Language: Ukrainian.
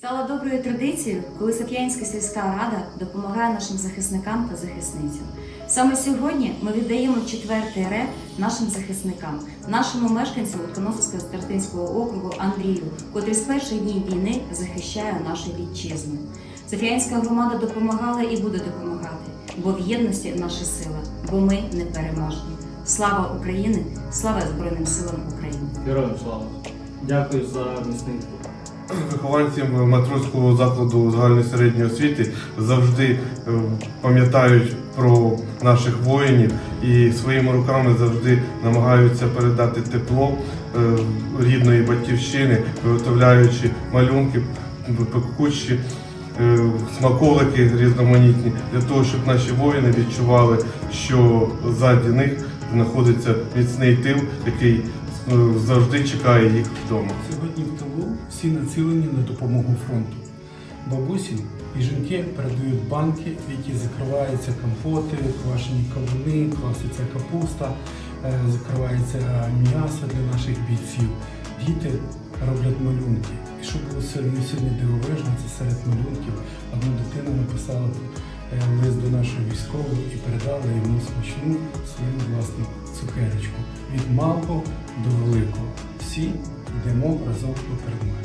Стала доброю традицією, коли Соф'янська сільська рада допомагає нашим захисникам та захисницям. Саме сьогодні ми віддаємо четвертий реп нашим захисникам, нашому мешканцю Утконосовського старостинського округу Андрію, котрий з перших днів війни захищає нашу вітчизну. Софіянська громада допомагала і буде допомагати, бо в єдності наша сила, бо ми непереможні. Слава Україні! Слава Збройним силам України! Героям слава. Дякую за міцний труд. Вихованцям матросського закладу загальної середньої освіти завжди е, пам'ятають про наших воїнів і своїми руками завжди намагаються передати тепло е, рідної батьківщини, виготовляючи малюнки, пекучі, е, смаколики різноманітні для того, щоб наші воїни відчували, що ззаді них знаходиться міцний тил, який завжди чекає їх вдома. Сьогодні в тилу всі націлені на допомогу фронту. Бабусі і жінки передають банки, в які закриваються компоти, квашені кавуни, кваситься капуста, е, закривається м'ясо для наших бійців. Діти роблять малюнки. І що було сьогодні сьогодні дивовижно, це серед малюнків одна дитина написала е, лист до нашого військового і передала йому смачну свою власну цукерочку. Від малого до великого. Всі йдемо разом до перемоги.